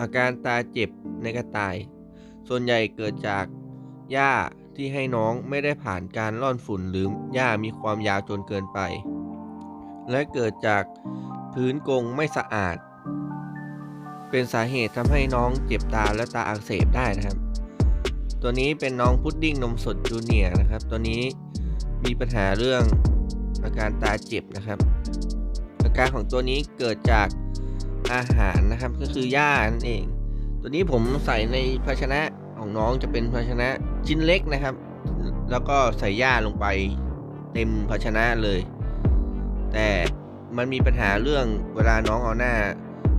อาการตาเจ็บในกระต่าย ส่วนใหญ่เกิดจากหญ้าที่ให้น้องไม่ได้ผ่านการร่อนฝุ่นหรือหญ้ามีความยาวจนเกินไป และเกิดจากพื้นกรงไม่สะอาด เป็นสาเหตุทำให้น้องเจ็บตาและตาอักเสบได้นะครับ ตัวนี้เป็นน้องพุดดิ้งนมสดจูเนียร์นะครับ ตัวนี้มีปัญหาเรื่องอาการตาเจ็บนะครับ อาการของตัวนี้เกิดจาก อาหารนะครับก็คือหญ้านั่นเอง ตัวนี้ผมใส่ในภาชนะของน้องจะเป็นภาชนะชิ้นเล็กนะครับ แล้วก็ใส่หญ้าลงไปเต็มภาชนะเลย แต่มันมีปัญหาเรื่องเวลาน้องเอาหน้า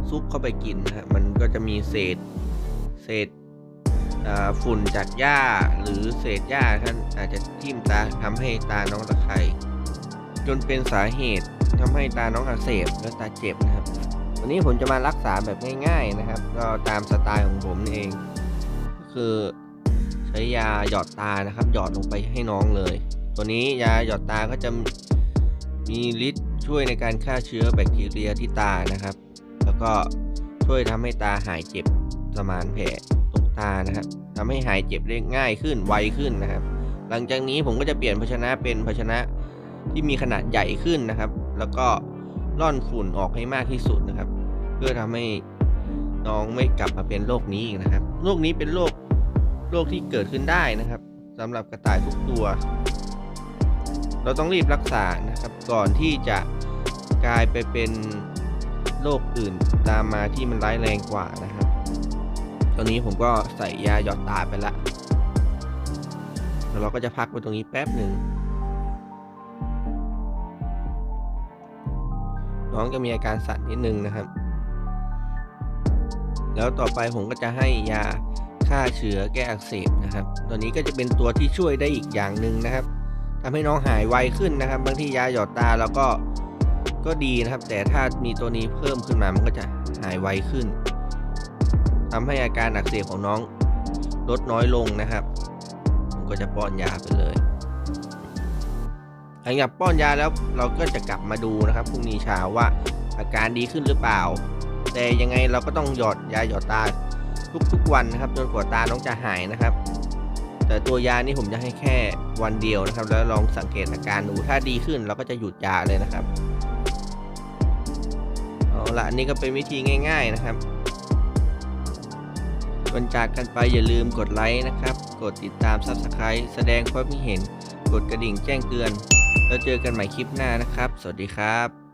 ซุปเข้าไปกินนะครับมันก็จะมีเศษเศษฝุ่นจากหญ้าหรือเศษหญ้าท่านอาจจะทิ่มตาทำให้ตาน้องตะไคร่จนเป็นสาเหตุทำให้ตาน้องอักเสบและตาเจ็บนะครับ วันนี้ผมจะมารักษาแบบง่ายๆนะครับ ก็ตามสไตล์ของผมนี่เอง ก็คือใช้ยาหยอดตานะครับ หยอดลงไปให้น้องเลย ตัวนี้ยาหยอดตาก็จะมีฤทธิ์ช่วยในการฆ่าเชื้อแบคทีเรียที่ตานะครับ แล้วก็ช่วยทำให้ตาหายเจ็บสมานแผลตรงตานะครับทำให้หายเจ็บได้ง่ายขึ้นไวขึ้นนะครับ หลังจากนี้ผมก็จะเปลี่ยนภาชนะเป็นภาชนะที่มีขนาดใหญ่ขึ้นนะครับ แล้วก็ร่อนฝุ่นออกให้มากที่สุดนะครับ พื่อทำให้น้องไม่กลับมาเป็นโรคนี้อีกนะครับโรคนี้เป็นโรคโรคที่เกิดขึ้นได้นะครับสำหรับกระต่ายทุกตัว เราต้องรีบรักษานะครับ ก่อนที่จะกลายไปเป็นโรคอื่นตามมาที่มันร้ายแรงกว่านะครับ ตอนนี้ผมก็ใส่ยาหยอดตาไปละแล้วเราก็จะพักไว้ตรงนี้แป๊บหนึ่งน้องจะมีอาการสั่นนิดนึงนะครับ แล้วต่อไปผมก็จะให้ยาฆ่าเชื้อแก้อักเสบนะครับ ตัวนี้ก็จะเป็นตัวที่ช่วยได้อีกอย่างหนึ่งนะครับทำให้น้องหายไวขึ้นนะครับ บางทียาหยอดตาเราก็ก็ดีนะครับ แต่ถ้ามีตัวนี้เพิ่มขึ้นมามันก็จะหายไวขึ้นทำให้อาการอักเสบของน้องลดน้อยลงนะครับ ผมก็จะป้อนยาไปเลยหลังจากป้อนยาแล้วเราก็จะกลับมาดูนะครับพรุ่งนี้เช้าว่าอาการดีขึ้นหรือเปล่า แต่ยังไงเราก็ต้องหยอดยาหยอดตาทุกๆวันนะครับจนกว่าตาน้องจะหายนะครับ แต่ตัวยานี่ผมจะให้แค่วันเดียวนะครับ แล้วลองสังเกตอาการดูถ้าดีขึ้นเราก็จะหยุดยาเลยนะครับเอาละอันนี้ก็เป็นวิธีง่าย ๆนะครับก่อนจากกันไปอย่าลืมกดไลค์นะครับ กดติดตาม Subscribe แสดงความคิดเห็น กดกระดิ่งแจ้งเตือน แล้วเจอกันใหม่คลิปหน้านะครับ สวัสดีครับ